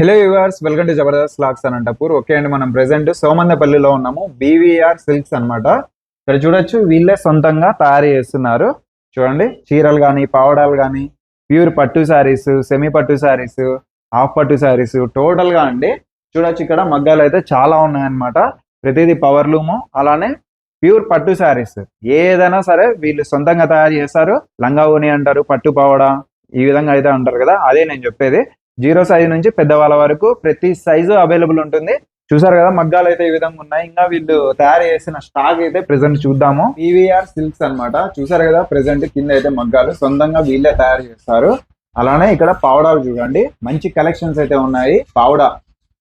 Hello yours welcome to Jabardasth lakhs Anantapur okay అండి మనం present సోమందపల్లిలో ఉన్నాము. బీవీఆర్ సిల్క్స్ అన్నమాట. ఇక్కడ చూడొచ్చు వీళ్ళే సొంతంగా తయారు చేస్తున్నారు. చూడండి చీరలు కానీ పావడాలు కానీ ప్యూర్ పట్టు శారీస్ సెమీ పట్టు శారీస్ హాఫ్ పట్టు శారీస్ టోటల్గా అండి. చూడొచ్చు ఇక్కడ మగ్గాలు అయితే చాలా ఉన్నాయన్నమాట. ప్రతిదీ పవర్ లూము అలానే ప్యూర్ పట్టు శారీస్. ఏదైనా సరే వీళ్ళు సొంతంగా తయారు చేస్తారు. లంగా ఊని అంటారు పట్టు పావడ ఈ విధంగా అయితే అంటారు కదా. అదే నేను చెప్పేది. జీరో సైజ్ నుంచి పెద్దవాళ్ళ వరకు ప్రతి సైజు అవైలబుల్ ఉంటుంది. చూసారు కదా మగ్గాలు అయితే ఈ విధంగా ఉన్నాయి. ఇంకా వీళ్ళు తయారు చేసిన స్టాక్ అయితే ప్రెసెంట్ చూద్దాము. పీవీఆర్ సిల్క్స్ అన్నమాట. చూసారు కదా ప్రెసెంట్ కింద అయితే మగ్గాలు సొంతంగా వీళ్ళే తయారు చేస్తారు. అలానే ఇక్కడ పావడాలు చూడండి. మంచి కలెక్షన్స్ అయితే ఉన్నాయి. పావడా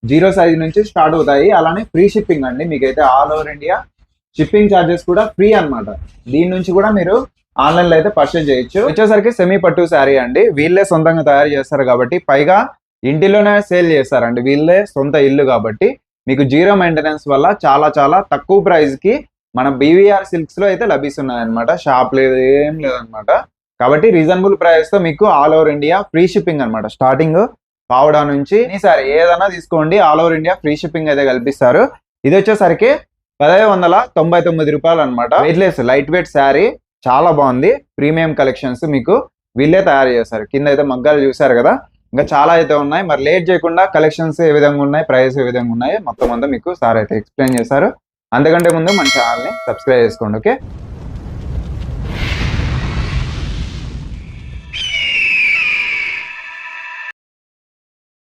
జీరో సైజ్ నుంచి స్టార్ట్ అవుతాయి. అలానే ఫ్రీ షిప్పింగ్ అండి. మీకైతే all over India shipping charges కూడా ఫ్రీ అన్నమాట. దీని నుంచి కూడా మీరు ఆన్లైన్లో అయితే పర్చేజ్ చేయొచ్చు. వచ్చేసరికి సెమీ పట్టు శారీ అండి. వీళ్ళే సొంతంగా తయారు చేస్తారు కాబట్టి పైగా ఇంటిలోనే సేల్ చేస్తారండి. వీళ్ళే సొంత ఇల్లు కాబట్టి మీకు జీరో మెయింటెనెన్స్ వల్ల చాలా చాలా తక్కువ ప్రైస్కి మన బీవీఆర్ సిల్క్స్లో అయితే లభిస్తున్నాయి అనమాట షాప్ లేదు ఏం లేదనమాట కాబట్టి రీజనబుల్ ప్రైస్తో మీకు all over India free shipping అనమాట స్టార్టింగ్ పావడా నుంచి సరే ఏదైనా తీసుకోండి. All over India free shipping అయితే కల్పిస్తారు. ఇది వచ్చేసరికి పదహైదు వందల తొంభై తొమ్మిది రూపాయలు అనమాట వెయిట్లెస్ లైట్ వెయిట్ శారీ. చాలా బాగుంది. ప్రీమియం కలెక్షన్స్ మీకు వీళ్ళే తయారు చేస్తారు కింద అయితే మగ్గాలు చూసారు కదా? ఇంకా చాలా అయితే ఉన్నాయి. మరి లేట్ చేయకుండా కలెక్షన్స్ ఏ విధంగా ఉన్నాయి? ప్రైస్ ఏ విధంగా ఉన్నాయి? మొత్తం అంతా మీకు సార్ అయితే ఎక్స్ప్లెయిన్ చేశారు. అంతకంటే ముందు మన ఛానల్ని సబ్స్క్రైబ్ చేసుకోండి ఓకే?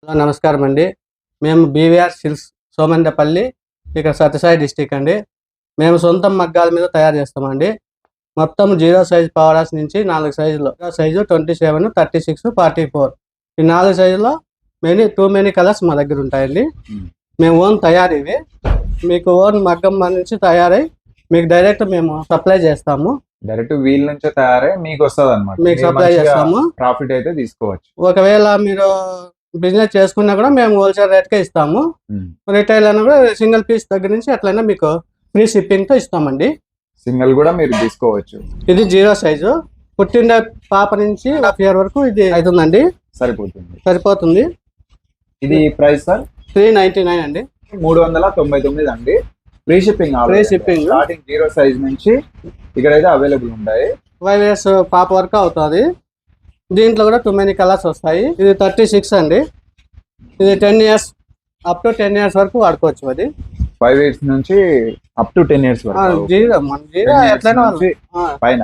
హలో నమస్కారం అండి. మేము బీవీఆర్ సిల్స్ సోమండపల్లి ఇక్కడ సత్యసాయి డిస్టిక్ అండి. మేము సొంతం మగ్గాల మీద తయారు చేస్తామండి. మొత్తం జీరో సైజ్ పవరాస్ నుంచి నాలుగు సైజులు. Zero size twenty seven thirty six forty four. ఈ నాలుగు సైజులో మెనీ టూ మెనీ కలర్స్ మా దగ్గర ఉంటాయండి. మేము. ఓన్ తయారు ఇవి. మీకు ఓన్ మగ్గం నుంచి తయారై మీకు డైరెక్ట్ మేము సప్లై చేస్తాము. డైరెక్ట్ వీల్ నుంచే తయారై మీకు వస్తుంది అనమాట మీకు సప్లై చేస్తాము. ప్రాఫిట్ అయితే తీసుకోవచ్చు. ఒకవేళ మీరు బిజినెస్ చేసుకున్నా కూడా మేము హోల్సేల్ రేట్కే ఇస్తాము. రిటైల్ అయినా కూడా సింగిల్ పీస్ దగ్గర నుంచి అట్లయినా మీకు ఫ్రీ షిప్పింగ్తో ఇస్తామండి. సింగిల్ కూడా మీరు తీసుకోవచ్చు. ఇది జీరో సైజు. పుట్టిన పాప నుంచి హాఫ్ ఇయర్ వరకు ఇది అవుతుందండి. సరిపోతుంది. సరిపోతుంది. ఇది price sir? Three ninety nine అండి. మూడు వందల తొంభై తొమ్మిది అండి. Free shipping Free shipping. Starting zero size నుంచి ఇక్కడైతే అవైలబుల్ ఉంటాయి. ఫైవ్ ఇయర్స్ పాప వరకు అవుతుంది. దీంట్లో కూడా టూ మెనీ కలర్స్ వస్తాయి. ఇది థర్టీ సిక్స్ అండి. ఇది ten years up to ten years వరకు వాడుకోవచ్చు అది. ఫైవ్ ఇయర్స్ నుంచి అప్ టు టెన్ ఇయర్స్ ఆ, వరకు జీరో మన జీరో 10 years ఎట్లయినా నుంచి పైన.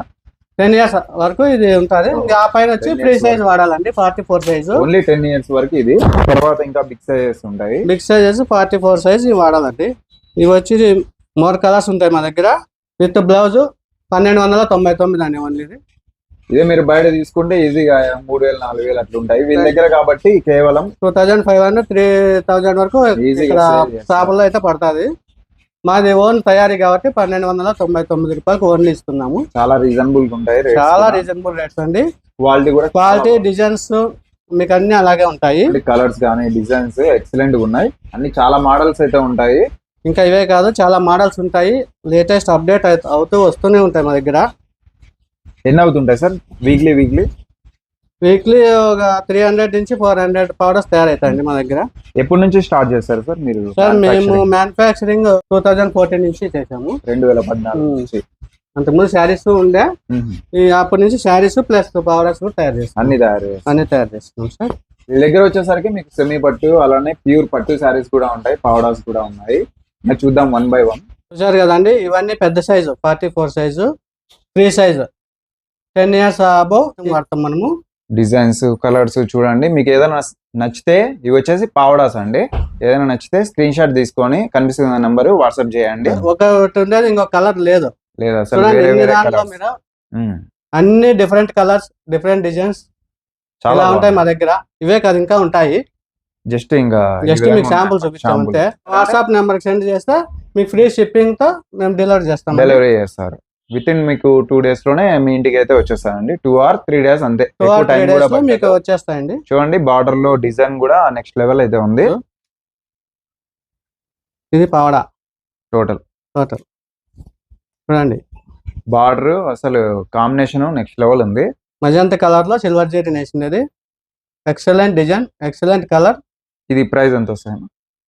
టెన్ ఇయర్స్ వరకు ఇది ఉంటుంది. ఆ పైన వచ్చి 10 free size వాడాలండి forty four size only ten years వరకు ఇది. తర్వాత ఇంకా బిగ్ సైజెస్ ఉంటాయి. Big sizes forty four size ఇవి వాడాలండి. ఇవి వచ్చి మోర్ కలర్స్ ఉంటాయి మా దగ్గర. విత్ బ్లౌజ్ పన్నెండు వందల తొంభై తొమ్మిది అండి ఓన్లీ ఇది. ఇదే మీరు బయట తీసుకుంటే ఈజీగా మూడు వేలు నాలుగు వేలు అట్లా ఉంటాయి. వీళ్ళ దగ్గర కాబట్టి కేవలం two thousand five hundred three thousand వరకు. షాపుల్లో అయితే పడుతుంది. మాది ఓన్ తయారీ కాబట్టి పన్నెండు వందల తొంభై తొమ్మిది రూపాయలకు ఓన్లీ ఇస్తున్నాము. చాలా రీజనబుల్గా ఉంటాయి చాలా రీజనబుల్ రేట్స్ అండి. క్వాలిటీ కూడా క్వాలిటీ డిజైన్స్ మీకు అన్ని అలాగే ఉంటాయి. కలర్స్ కానీ డిజైన్స్ ఎక్సలెంట్గా ఉన్నాయి. అన్ని చాలా మోడల్స్ అయితే ఉంటాయి. ఇంకా ఇవే కాదు చాలా మోడల్స్ ఉంటాయి. లేటెస్ట్ అప్డేట్ అవుతూ వస్తూనే ఉంటాయి మా దగ్గర. ఎన్ని అవుతుంటాయి సార్? వీక్లీ వీక్లీ వీక్లీ ఒక త్రీ హండ్రెడ్ నుంచి ఫోర్ హండ్రెడ్ పౌడర్స్ తయారవుతాయండి మా దగ్గర. ఎప్పటి నుంచి స్టార్ట్ చేస్తారు సార్ మీరు సార్ మేము? మ్యానుఫ్యాక్చరింగ్ టూ థౌజండ్ ఫోర్టీన్ నుంచి చేసాము రెండు వేల పద్నాలుగు. నుంచి. అంతకుముందు శారీస్ ఉండే. అప్పటి నుంచి శారీస్ ప్లస్ పౌడర్స్ కూడా తయారు చేస్తాం అన్ని తయారు. అన్ని తయారు చేస్తున్నాం సార్. దగ్గర వచ్చేసరికి మీకు సెమీ పట్టు అలానే ప్యూర్ పట్టు శారీస్ కూడా ఉంటాయి పౌడర్స్ కూడా ఉన్నాయి. చూద్దాం వన్ బై వన్ చూసారు కదండి ఇవన్నీ పెద్ద size forty four size free size ten years above వాడతాం మనము. డిజైన్స్ కలర్స్ చూడండి. మీకు ఏదైనా నచ్చితే ఇవి వచ్చేసి పావడాస్ అండి. ఏదైనా నచ్చితే స్క్రీన్ షాట్ తీసుకొని కనిపిస్తున్న నెంబర్ వాట్సాప్ చేయండి. ఒకటి ఉండేది ఇంకో కలర్ లేదు. లేదా అన్ని డిఫరెంట్ కలర్స్ డిఫరెంట్ డిజైన్స్ చాలా ఉంటాయి మా దగ్గర. ఇవే కాదు ఇంకా ఉంటాయి. జస్ట్ ఇంకా జస్ట్ మీకు శాంపుల్. చూపిస్తాం. అంతే వాట్సాప్ నెంబర్ సెండ్ చేస్తే మీకు ఫ్రీ షిప్పింగ్తో మేము డెలివరీ చేస్తాం. డెలివరీ చేస్తారు. విత్ ఇన్ మీకు టూ డేస్లోనే మీ ఇంటికి అయితే వచ్చేస్తారండి. టూ ఆర్ త్రీ డేస్ అంతే. టూ కూడా మీకు. వచ్చేస్తాయండి. చూడండి బార్డర్లో డిజైన్ కూడా నెక్స్ట్ లెవెల్ అయితే ఉంది. ఇది పావడా. టోటల్ టోటల్ చూడండి. బార్డర్ అసలు కాంబినేషన్ నెక్స్ట్ లెవెల్ ఉంది. మజంత కలర్లో సిల్వర్ జెరీ నేసినది ఎక్సలెంట్ డిజైన్ ఎక్సలెంట్ కలర్ ఇది ప్రైస్ ఎంత వస్తాయి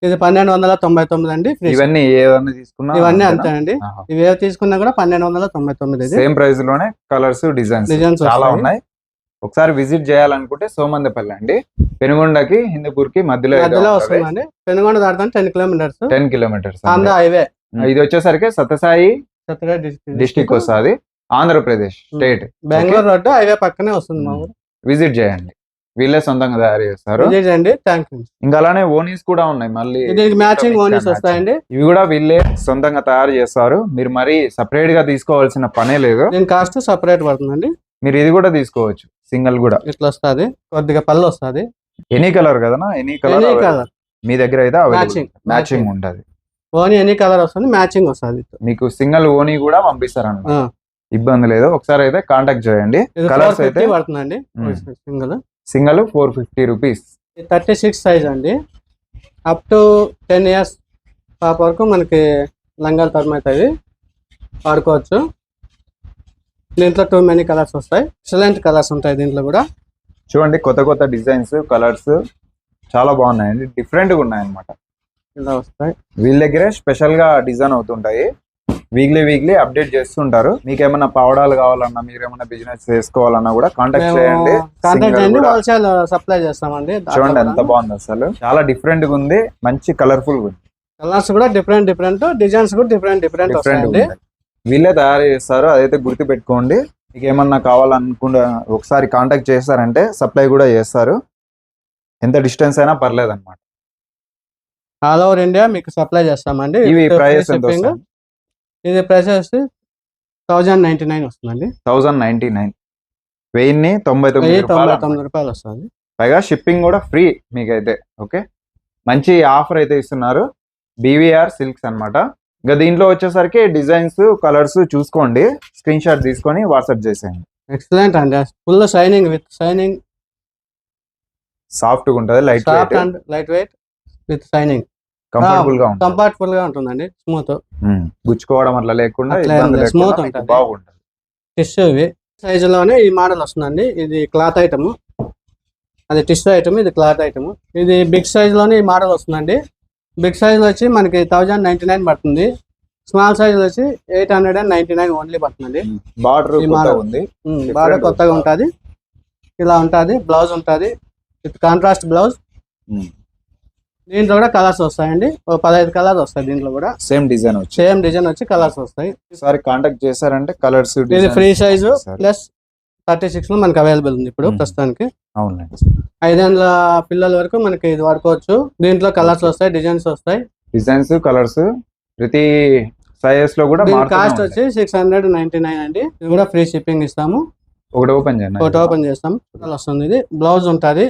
ఇది పన్నెండు వందల తొంభై తొమ్మిది అండి ఇవన్నీ ఏదన్నా తీసుకున్నా ఇవన్నీ అంతే అండి ఇవి ఏవి తీసుకున్నా కూడా పన్నెండు వందల తొంభై తొమ్మిది సేమ్ ప్రైస్లోనే కలర్స్ డిజైన్స్ డిజైన్స్ చాలా. ఉన్నాయి. ఒకసారి విజిట్ చేయాలనుకుంటే సోమందపల్లి అండి. పెనుగొండకి హిందూపూర్కి మధ్యలో మధ్యలో వస్తుందండి Penukonda దాటుతాను ten kilometres. Ten kilometres Andhra highway. ఇది వచ్చేసరికి సత్యసాయి డిస్టిక్. వస్తుంది. Andhra Pradesh state. Bengaluru road highway పక్కనే వస్తుంది మా ఊరు. విజిట్ చేయండి. వీళ్ళే సొంతంగా తయారు చేస్తారు. అండి ఇంకా అలానే ఓనీస్ కూడా ఉన్నాయి మళ్ళీ. మ్యాచింగ్ ఓనీస్. వస్తాయండి. ఇవి కూడా వీళ్ళే సొంతంగా తయారు చేస్తారు. మీరు మరీ సపరేట్గా తీసుకోవాల్సిన పనే లేదు. దీని కాస్ట్ సపరేట్ పడుతుందండి. మీరు ఇది కూడా తీసుకోవచ్చు. సింగిల్ కూడా. ఇట్లా వస్తుంది. కొద్దిగా పళ్ళు వస్తుంది. ఎనీ కలర్ కదా ఎనీ కలర్ కలర్ మీ దగ్గర అయితే. మ్యాచింగ్ మ్యాచింగ్ ఉంటది. ఓనీ ఎనీ కలర్ వస్తుంది? మ్యాచింగ్ వస్తుంది. మీకు సింగిల్ ఓనీ కూడా పంపిస్తారన్నమాట. ఇబ్బంది లేదు. ఒకసారి అయితే కాంటాక్ట్ చేయండి. కలర్స్ అయితే పడుతుందండి. Single single four fifty rupees. Thirty six size అండి. అప్ టు టెన్ ఇయర్స్ పాప వరకు మనకి లంగాలు తరమవుతాయి వాడుకోవచ్చు. దీంట్లో టూ మెనీ కలర్స్ వస్తాయి. ఎక్సలెంట్ కలర్స్ ఉంటాయి దీంట్లో కూడా. చూడండి కొత్త కొత్త డిజైన్స్ కలర్స్ చాలా బాగున్నాయండి. డిఫరెంట్గా ఉన్నాయి అనమాట ఇలా వస్తాయి. వీళ్ళ దగ్గరే స్పెషల్గా డిజైన్ అవుతుంటాయి. వీక్లీ వీక్లీ అప్డేట్ చేస్తుంటారు. మీకు ఏమైనా పావడాలు కావాలన్నా మీరు ఏమైనా బిజినెస్ చేసుకోవాలన్నా కూడా కాంటాక్ట్ చేయండి. సప్లై చేస్తామండి. చూడండి ఎంత బాగుంది అసలు. చాలా డిఫరెంట్గా ఉంది. మంచి కలర్ఫుల్ ఉంది. కలర్స్ కూడా డిఫరెంట్ డిఫరెంట్ డిజైన్స్ కూడా డిఫరెంట్ డిఫరెంట్ డిఫరెంట్ వస్తాయండి. వీళ్ళే తయారు చేస్తారు. అదైతే గుర్తు పెట్టుకోండి మీకు ఏమన్నా కావాలనుకుంటే ఒకసారి కాంటాక్ట్ చేస్తారంటే సప్లై కూడా చేస్తారు. ఎంత డిస్టెన్స్ అయినా పర్లేదు అనమాట ఆల్ ఓవర్ ఇండియా మీకు సప్లై చేస్తామండి. ఇవి ప్రైస్ ఎంత. ఇది ప్రైస్ వచ్చి థౌజండ్ నైన్టీ నైన్ వస్తుందండి. Thousand ninety nine. వెయ్యిన్ని తొంభై తొమ్మిది తొంభై. తొమ్మిది రూపాయలు వస్తుంది. పైగా షిప్పింగ్ కూడా ఫ్రీ మీకైతే ఓకే? మంచి ఆఫర్ అయితే ఇస్తున్నారు. బీవీఆర్ సిల్క్స్ అన్నమాట. ఇంకా దీంట్లో వచ్చేసరికి డిజైన్స్ కలర్స్ చూసుకోండి. స్క్రీన్ షాట్ తీసుకొని వాట్సాప్ చేసేయండి. ఎక్సలెంట్ అండి. Full shining with shining. సాఫ్ట్గా ఉంటుంది light soft and light weight with shining. కంఫర్టబుల్గా ఉంటుంది. కంఫర్టబుల్గా ఉంటుందండి. స్మూత్ గుచ్చుకోవడం అట్లా లేకుండా ఉంటుంది. బాగుంటుంది. టిష్యూ ఇవి. సైజ్లోనే ఈ మోడల్ వస్తుందండి. ఇది క్లాత్ ఐటమ్. అది టిష్యూ ఐటమ్ ఇది క్లాత్ ఐటమ్. ఇది బిగ్ సైజ్లోనే ఈ మోడల్ వస్తుందండి. బిగ్ సైజ్ వచ్చి మనకి థౌజండ్ నైన్టీ నైన్ పడుతుంది. స్మాల్ సైజ్ వచ్చి eight hundred and ninety nine only పడుతుందండి. బార్డర్. ఉంది. Different కొత్తగా ఉంటుంది. ఇలా ఉంటుంది. బ్లౌజ్ ఉంటుంది. విత్ కాంట్రాస్ట్ బ్లౌజ్ దీంట్లో కూడా కలర్స్ వస్తాయండి. ఓ పదహైదు కలర్స్ వస్తాయి దీంట్లో కూడా. సేమ్ డిజైన్ వచ్చి. సేమ్ డిజైన్ వచ్చి కలర్స్ వస్తాయి. ఒకసారి కాంటాక్ట్ చేశారంటే కలర్స్ ఇది ఫ్రీ సైజు ప్లస్ థర్టీ సిక్స్లో మనకి అవైలబుల్ ఉంది ఇప్పుడు Hmm. ప్రస్తుతానికి. అవునండి ఐదేళ్ళ పిల్లల వరకు మనకి ఇది వాడుకోవచ్చు. దీంట్లో కలర్స్ వస్తాయి డిజైన్స్ వస్తాయి. డిజైన్స్ కలర్స్ ప్రతి సైజెస్లో కూడా కాస్ట్. వచ్చి సిక్స్ హండ్రెడ్ నైన్టీ నైన్ అండి. ఇది కూడా ఫ్రీ షిప్పింగ్ ఇస్తాము. ఒకటి ఓపెన్ చేయండి. ఒకటి ఓపెన్ చేస్తాం. వస్తుంది. ఇది బ్లౌజ్ ఉంటుంది.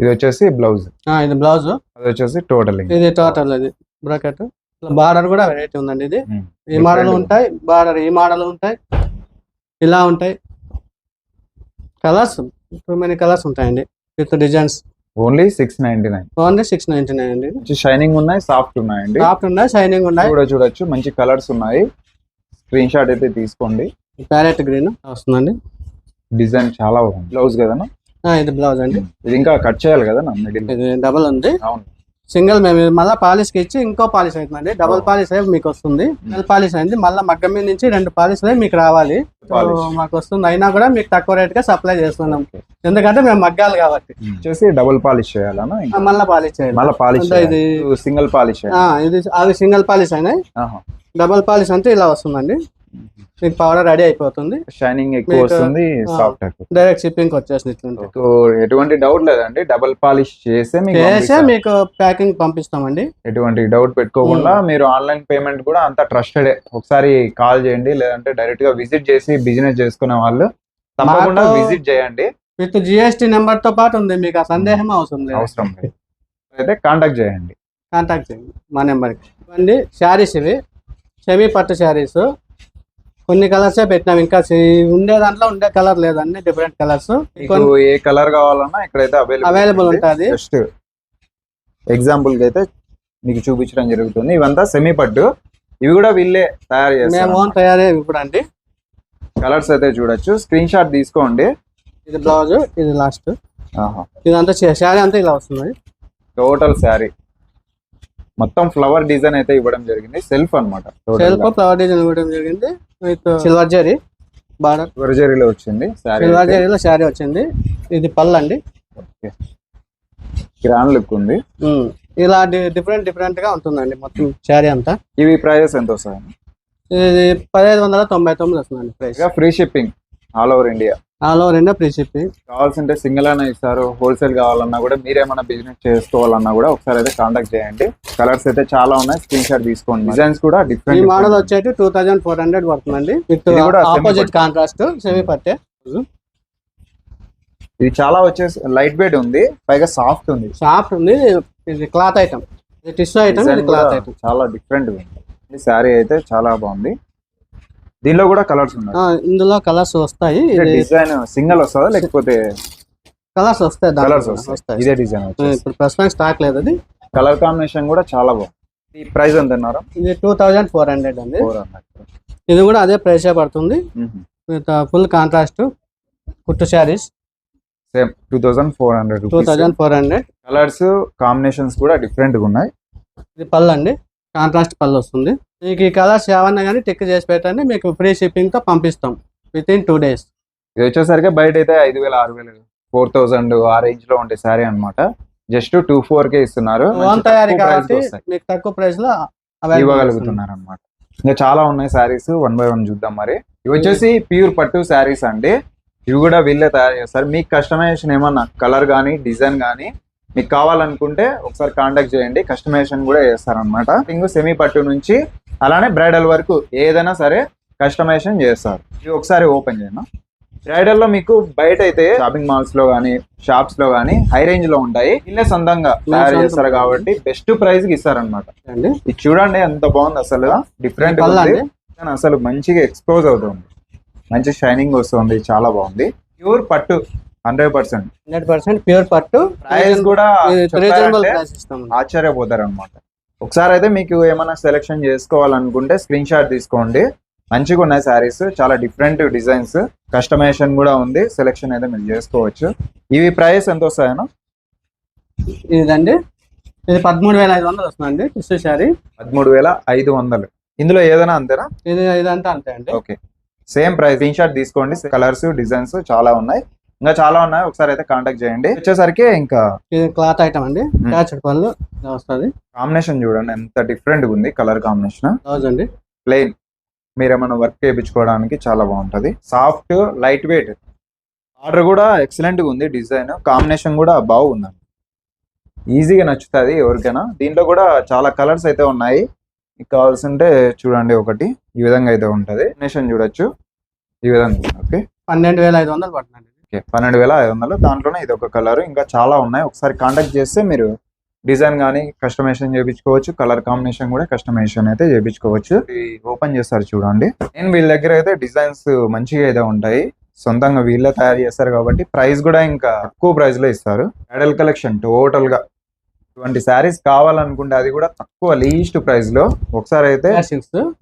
ఇది వచ్చేసి బ్లౌజ్. ఇది బ్లౌజ్. అది వచ్చేసి టోటలింగ్. ఇది టోటల్ ఇది. బ్రాకెట్ బార్డర్ కూడా వెరైటీ ఉందండి ఇది. ఈ మోడల్ ఉంటాయి బార్డర్ ఈ మోడల్ ఉంటాయి ఇలా ఉంటాయి. కలర్స్ టూ మెనీ కలర్స్ ఉంటాయండి with designs. Only six ninety nine only six ninety nine అండి షైనింగ్ ఉన్నాయి సాఫ్ట్ ఉన్నాయండి. సాఫ్ట్ ఉన్నాయి షైనింగ్ ఉన్నాయి. కూడా చూడొచ్చు మంచి కలర్స్ ఉన్నాయి. స్క్రీన్ షాట్ అయితే తీసుకోండి. ప్యారెట్ గ్రీన్ వస్తుందండి. డిజైన్ చాలా బాగుంది. బ్లౌజ్ కదా ఇది బ్లౌజ్ అండి. ఇది ఇంకా కట్ చేయాలి కదా ఇది డబల్ ఉంది. అవును. సింగిల్ మేము మళ్ళీ పాలిష్కి ఇచ్చి ఇంకో పాలిష్ అవుతుందండి. డబల్ పాలిష్ అయ్యి మీకు వస్తుంది. పాలిష్ అయింది. మళ్ళీ మగ్గం మీద నుంచి రెండు పాలిష్ అయ్యి మీకు రావాలి. మాకు వస్తుంది. అయినా కూడా మీకు తక్కువ రేట్గా సప్లై చేస్తున్నాం. ఎందుకంటే మేము మగ్గాలి కాబట్టి. వచ్చేసి డబుల్ పాలిష్ చేయాలనా? ఆ, మళ్ళీ పాలిష్ చేయాలి. మళ్ళీ పాలిష్ ఇది సింగిల్ పాలిష్ ఇది అవి సింగిల్ పాలిష్ అయినాయి. డబల్ పాలిష్ అంటే ఇలా వస్తుందండి. మీకు పౌడర్ రెడీ అయిపోతుంది. షైనింగ్ ఎక్కువ వస్తుంది సాఫ్ట్ డైరెక్ట్ షిప్పింగ్ వచ్చేసింది మీకు ఎటువంటి డౌట్ లేదండి డబుల్ పాలిష్ చేస్తే మీకు చేసే. మీకు ప్యాకింగ్ పంపిస్తామండి. ఎటువంటి డౌట్ పెట్టుకోకుండా మీరు ఆన్లైన్ పేమెంట్ కూడా అంత ట్రస్టెడ్ ఒకసారి కాల్ చేయండి లేదంటే డైరెక్ట్గా విజిట్ చేసి బిజినెస్ చేసుకునే వాళ్ళు తప్పకుండా విజిట్ చేయండి. విత్ జిఎస్టి నెంబర్తో పాటు ఉంది మీకు ఆ సందేహం అవసరం లేదు. అవసరం లేదు. అయితే కాంటాక్ట్ చేయండి. కాంటాక్ట్ చేయండి మా నెంబర్కి ఇవ్వండి శారీస్ ఇవి. సెమీ పట్టు శారీస్. కొన్ని కలర్సే పెట్టినాం. ఇంకా ఉండే దాంట్లో ఉండే కలర్ లేదు. అన్ని డిఫరెంట్ కలర్స్ ఏ కలర్ కావాలన్నా ఇక్కడైతే అవైలబుల్ ఉంటుంది. జస్ట్ ఎగ్జాంపుల్కి అయితే మీకు చూపించడం జరుగుతుంది. ఇవంతా సెమీ పట్టు ఇవి కూడా వీళ్ళే తయారు మేము చేస్తారు ఓన్ తయారీ ఇప్పుడు అండి కలర్స్ అయితే చూడొచ్చు. స్క్రీన్ షాట్ తీసుకోండి. ఇది బ్లౌజ్ ఇది లాస్ట్ ఇదంతా శారీ అంతా ఇలా వస్తుంది. టోటల్ శారీ. మొత్తం ఫ్లవర్ డిజైన్ అయితే ఇవ్వడం జరిగింది. సెల్ఫ్ అనమాట సెల్ఫ్ ఫ్లవర్ డిజైన్ ఇవ్వడం జరిగింది. సిల్వర్ జరీ బార్డర్ వరజరీలో వచ్చింది సిల్వర్ జరీలో శారీ వచ్చింది. ఇది పళ్ళు అండి. గ్రాండ్ లుక్ ఉంది. ఇలా డిఫరెంట్ డిఫరెంట్గా ఉంటుందండి మొత్తం శారీ అంతా. ఇవి ప్రైజెస్ ఎంత వస్తాయి ఇది పదిహేను వందల తొంభై తొమ్మిది వస్తుందండి price. Free shipping all over India. All over India free shipping కావాల్సింటే single అయినా ఇస్తారు హోల్సేల్ కావాలన్నా కూడా మీరేమైనా బిజినెస్ చేసుకోవాలన్నా కూడా ఒకసారి అయితే కాంటాక్ట్ చేయండి. కలర్స్ అయితే చాలా ఉన్నాయి స్క్రీన్ షాట్ తీసుకోండి. డిజైన్స్ కూడా ఈ డిఫరెంట్ మోడల్ వచ్చేసి టూ థౌజండ్ ఫోర్ హండ్రెడ్ పడుతుందండి. With opposite. కాంట్రాస్ట్ సెమీ పట్టే ఇది చాలా వచ్చేసి లైట్ వెయిట్ ఉంది పైగా సాఫ్ట్ ఉంది. సాఫ్ట్ ఉంది ఇది క్లాత్ ఐటమ్ ఇది టిష్యూ ఐటమ్ ఇది క్లాత్ ఐటమ్ చాలా డిఫరెంట్ ఉంది. ఈ శారీ అయితే చాలా బాగుంది. దీనిలో కూడా కలర్స్ ఉన్నాయి. ఇందులో కలర్స్ వస్తాయి. డిజైన్ సింగిల్ వస్తుందా లేకపోతే కలర్స్ వస్తాయి కలర్స్ వస్తాయి? ఇదే డిజైన్ ఇప్పుడు ప్రస్తుతానికి స్టాక్ లేదు అది. కలర్ కాంబినేషన్ కూడా చాలా బాగుంది. ఈ ప్రైస్ ఎంత అన్నారు? ఇది టూ థౌజండ్ ఫోర్ హండ్రెడ్ అండి. Four hundred. ఇది కూడా అదే ప్రైస్ పడుతుంది. ఫుల్ కాంట్రాస్ట్ కుట్టు saris. Same two thousand four hundred two thousand four hundred. Colours combinations కూడా డిఫరెంట్గా ఉన్నాయి. ఇది పళ్ళు అండి. కాంట్రాస్ట్ పళ్ళు వస్తుంది. మీకు ఈ కలర్స్ ఏమన్నా కానీ టిక్ చేసి పెట్టండి మీకు ఫ్రీ షిప్పింగ్తో పంపిస్తాం. విత్ ఇన్ టూ డేస్ ఇది వచ్చేసరికి బయట అయితే ఐదు వేల ఆరు వేలు ఫోర్ థౌసండ్ ఆ రేంజ్లో ఉండే శారీ అన్నమాట. జస్ట్ టూ ఫోర్ కే ఇస్తున్నారు. ఓన్ తయారీ కాబట్టి. మీకు తక్కువ ప్రైస్లో. ఇవ్వగలుగుతున్నారు అనమాట ఇంకా చాలా ఉన్నాయి శారీస్ వన్ బై వన్ చూద్దాం మరి. ఇవి వచ్చేసి ప్యూర్ పట్టు శారీస్ అండి. ఇవి కూడా వీళ్ళే తయారు చేస్తారు. మీకు కస్టమైజేషన్ ఏమన్నా కలర్ కానీ డిజైన్ కానీ మీకు కావాలనుకుంటే ఒకసారి కాంటాక్ట్ చేయండి. కస్టమైజేషన్ కూడా చేస్తారనమాట ఇంకో సెమీ పట్టు నుంచి అలానే బ్రైడల్ వరకు ఏదైనా సరే కస్టమైజేషన్ చేస్తారు. ఇవి ఒకసారి ఓపెన్ చేయను బ్రైడల్లో మీకు బయట అయితే షాపింగ్ మాల్స్లో గానీ షాప్స్లో గానీ హై రేంజ్లో ఉంటాయి. వీళ్ళే సొంతంగా తయారు చేస్తారు కాబట్టి బెస్ట్ ప్రైస్కి ఇస్తారనమాట ఇది చూడండి ఎంత బాగుంది అసలు. డిఫరెంట్ కానీ అసలు మంచిగా ఎక్స్పోజ్ అవుతుంది. మంచి షైనింగ్ వస్తుంది చాలా బాగుంది. ప్యూర్ పట్టు hundred percent. Hundred percent pure పట్టు. ప్రైస్ కూడా ఆశ్చర్యపోతారు అనమాట ఒకసారి అయితే మీకు ఏమైనా సెలెక్షన్ చేసుకోవాలనుకుంటే స్క్రీన్ షాట్ తీసుకోండి. మంచిగా ఉన్నాయి శారీస్ చాలా డిఫరెంట్ డిజైన్స్ కస్టమైజేషన్ కూడా ఉంది. సెలెక్షన్ అయితే మీరు చేసుకోవచ్చు. ఇవి ప్రైస్ ఎంత వస్తాయనో? ఇదండి. ఇది పదమూడు వేల ఐదు వందలు వస్తుందండి టిష్యూ శారీ. పదమూడు వేల ఐదు వందలు. ఇందులో ఏదైనా అంతేనా? ఇది ఇదంతా అంతే అండి. Okay. Same price screenshot తీసుకోండి. కలర్స్ డిజైన్స్ చాలా ఉన్నాయి. ఇంకా చాలా ఉన్నాయి. ఒకసారి అయితే కాంటాక్ట్ చేయండి. వచ్చేసరికి ఇంకా ఇది క్లాత్ ఐటమ్ అండి. వస్తుంది. కాంబినేషన్ చూడండి. ఎంత డిఫరెంట్గా ఉంది కలర్ కాంబినేషన్ అండి. ప్లెయిన్ మీరు ఏమైనా వర్క్ చేయించుకోవడానికి చాలా బాగుంటది. సాఫ్ట్ లైట్ వెయిట్ ఆర్డర్ కూడా ఎక్సలెంట్గా ఉంది. డిజైన్ కాంబినేషన్ కూడా బాగుందండి ఈజీగా నచ్చుతుంది ఎవరికైనా. దీంట్లో కూడా చాలా కలర్స్ అయితే ఉన్నాయి. మీకు కావాల్సింటే చూడండి ఒకటి. ఈ విధంగా అయితే ఉంటది. కాంబినేషన్ చూడొచ్చు. ఈ విధంగా ఓకే పన్నెండు వేల ఐదు వందలు పడుతుందండి. ఓకే. పన్నెండు వేల ఐదు వందలు. దాంట్లోనే ఇది ఒక కలర్. ఇంకా చాలా ఉన్నాయి. ఒకసారి కాంటాక్ట్ చేస్తే మీరు డిజైన్ కానీ కస్టమైజేషన్ చేయించుకోవచ్చు. కలర్ కాంబినేషన్ కూడా కస్టమైజేషన్ అయితే చేయించుకోవచ్చు. ఓపెన్ చేస్తారు చూడండి. నేను వీళ్ళ దగ్గర అయితే డిజైన్స్ మంచిగా అయితే ఉంటాయి. సొంతంగా వీళ్ళే తయారు చేస్తారు కాబట్టి ప్రైస్ కూడా ఇంకా తక్కువ ప్రైస్లో ఇస్తారు. బ్రైడల్ కలెక్షన్ టోటల్గా. ఇటువంటి శారీస్ కావాలనుకుంటే అది కూడా తక్కువ లీస్ట్ ప్రైస్లో. ఒకసారి అయితే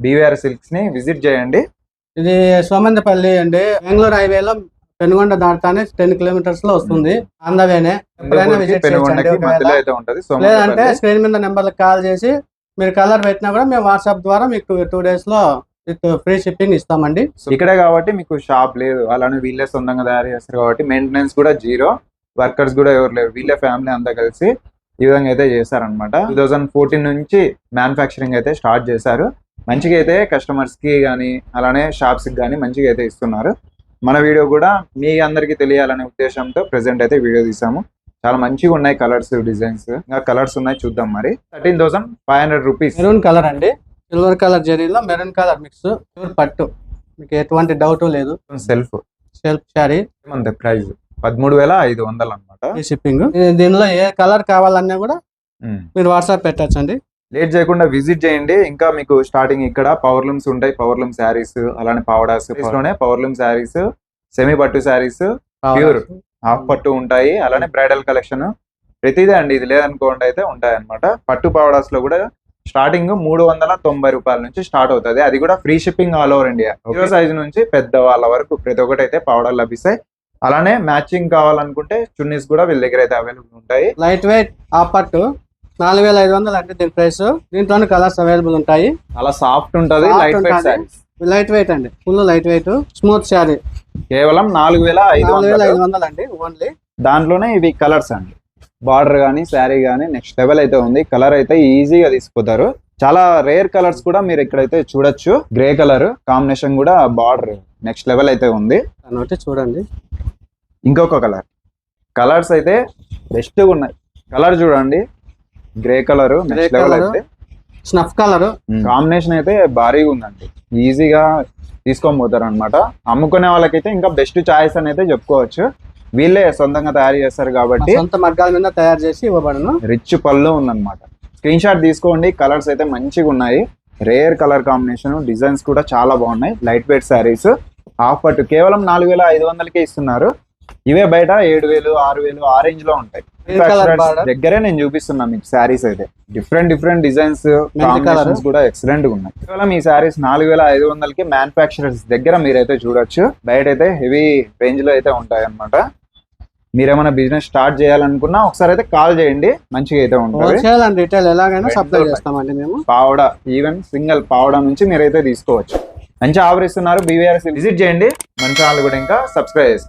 బీవీఆర్ సిల్క్స్ని విజిట్ చేయండి. ఇది సోమందపల్లి అండి. బెంగళూరు హైవేలో పెనుగొండ దాటానే టెన్ కిలోమీటర్స్లో వస్తుంది. ఆంధ్రవేనే ఎప్పుడైనా విజిట్ లేదంటే స్క్రీన్ మీద నెంబర్ కాల్ చేసి మీరు కలర్ పెట్టినా కూడా మేము వాట్సాప్ ద్వారా మీకు టూ డేస్లో విత్ ఫ్రీ షిప్పింగ్ ఇస్తామండి. ఇక్కడే కాబట్టి మీకు షాప్ లేదు. అలానే వీళ్ళే సొంతంగా తయారు చేస్తారు కాబట్టి మెయింటెనెన్స్ కూడా జీరో. వర్కర్స్ కూడా ఎవరు లేరు. వీళ్ళే ఫ్యామిలీ అంతా కలిసి ఈ విధంగా అయితే చేశారనమాట టూ థౌజండ్ ఫోర్టీన్ నుంచి మ్యానుఫ్యాక్చరింగ్ అయితే స్టార్ట్ చేశారు. మంచిగా అయితే కస్టమర్స్కి కానీ అలానే షాప్స్కి కానీ మంచిగా అయితే ఇస్తున్నారు. మన వీడియో కూడా మీ అందరికీ తెలియాలనే ఉద్దేశంతో ప్రెసెంట్ అయితే వీడియో తీసాము. చాలా మంచిగా ఉన్నాయి కలర్స్ డిజైన్స్ ఇంకా కలర్స్ ఉన్నాయి చూద్దాం మరి. Thirteen thousand five hundred rupees. Maroon colour అండి. సిల్వర్ కలర్ జరీలో మెరూన్ కలర్ మిక్స్ ప్యూర్ పట్టు. మీకు ఎటువంటి డౌట్ లేదు. సెల్ఫ్ సెల్ఫ్ శారీ అంతే ప్రైస్ పదమూడు వేల ఐదు వందలు అనమాట షిప్పింగ్ దీనిలో ఏ కలర్ కావాలన్నా కూడా మీరు వాట్సాప్ పెట్టచ్చండి. లేట్ చేయకుండా విజిట్ చేయండి. ఇంకా మీకు స్టార్టింగ్ ఇక్కడ పవర్ లూమ్స్ ఉంటాయి. పవర్ లూమ్ శారీస్ అలానే పవడాస్లోనే పవర్ లూమ్ శారీస్ సెమీ పట్టు శారీస్ Pure. హాఫ్ పట్టు ఉంటాయి. అలానే బ్రైడల్ కలెక్షన్ ప్రతిదే అండి. ఇది లేదనుకోండి అయితే ఉంటాయి అనమాట పట్టు పవడాస్లో కూడా స్టార్టింగ్ మూడు వందల తొంభై రూపాయల నుంచి స్టార్ట్ అవుతుంది. అది కూడా free shipping all over India. Zero size నుంచి పెద్ద వాళ్ళ వరకు ప్రతి ఒక్కటి అయితే పవడాలు లభిస్తాయి. అలానే మ్యాచింగ్ కావాలనుకుంటే చున్నీస్ కూడా వీళ్ళ దగ్గర అయితే అవైలబుల్ ఉంటాయి. లైట్ వెయిట్ ఆ పట్టు. నాలుగు వేల ఐదు వందలు అంటే దీని ప్రైస్. దీంట్లోనే కలర్స్ అవైలబుల్ ఉంటాయి. చాలా సాఫ్ట్ ఉంటది లైట్ వెయిట్ లైట్ వెయిట్ అండి. Full light weight smooth sari కేవలం నాలుగు వేల ఐదు వేల ఐదు వందలు అండి ఓన్లీ దాంట్లోనే ఇవి కలర్స్ అండి. బార్డర్ కానీ శారీ కానీ నెక్స్ట్ లెవెల్ అయితే ఉంది. కలర్ అయితే ఈజీగా తీసుకుపోతారు. చాలా రేర్ కలర్స్ కూడా మీరు ఇక్కడైతే చూడొచ్చు. గ్రే కలర్ కాంబినేషన్ కూడా బార్డర్ నెక్స్ట్ లెవెల్ అయితే ఉంది. చూడండి. ఇంకొక కలర్ కలర్స్ అయితే బెస్ట్ ఉన్నాయి. కలర్ చూడండి. Grey colour next level. అయితే. స్నఫ్ కలర్ కాంబినేషన్ అయితే భారీగా ఉందండి. ఈజీగా తీసుకొని పోతారు అనమాట అమ్ముకునే వాళ్ళకైతే ఇంకా బెస్ట్ చాయిస్ అని అయితే చెప్పుకోవచ్చు. వీళ్ళే సొంతంగా తయారు చేస్తారు కాబట్టి సొంత మగ్గాల మీద తయారు చేసి ఇవ్వబడను. రిచ్ పళ్ళు ఉందన్నమాట. స్క్రీన్ షాట్ తీసుకోండి కలర్స్ అయితే మంచిగా ఉన్నాయి. రేర్ కలర్ కాంబినేషన్ డిజైన్స్ కూడా చాలా బాగున్నాయి. లైట్ వెయిట్ శారీస్ హాఫ్ పట్టు కేవలం నాలుగు వేల ఐదు వందలకే ఇస్తున్నారు. ఇవే బయట ఏడు వేలు ఆరు వేలు ఆ రేంజ్లో ఉంటాయి. దగ్గరే నేను చూపిస్తున్నా మీకు శారీస్ అయితే. డిఫరెంట్ డిఫరెంట్ డిజైన్స్ కాంబినేషన్స్ కూడా ఎక్సలెంట్గా ఉన్నాయి. కేవలం ఈ శారీస్ నాలుగు వేల ఐదు వందలకి మ్యానుఫాక్చరర్స్ దగ్గర మీరైతే చూడొచ్చు. బయట అయితే హెవీ రేంజ్లో అయితే ఉంటాయి అన్నమాట మీరేమైనా బిజినెస్ స్టార్ట్ చేయాలనుకున్నా ఒకసారి అయితే కాల్ చేయండి. మంచిగా అయితే ఉంటుంది. రిటైల్ ఎలాగైనా సప్లై. చేస్తామండి మేము. పావడ ఈవెన్ సింగిల్ పావడ నుంచి మీరైతే తీసుకోవచ్చు. మంచి ఆఫర్ ఇస్తున్నారు బీవీఆర్ఎస్ విజిట్ చేయండి. మన ఛానల్ కూడా ఇంకా సబ్స్క్రైబ్ చేసుకోండి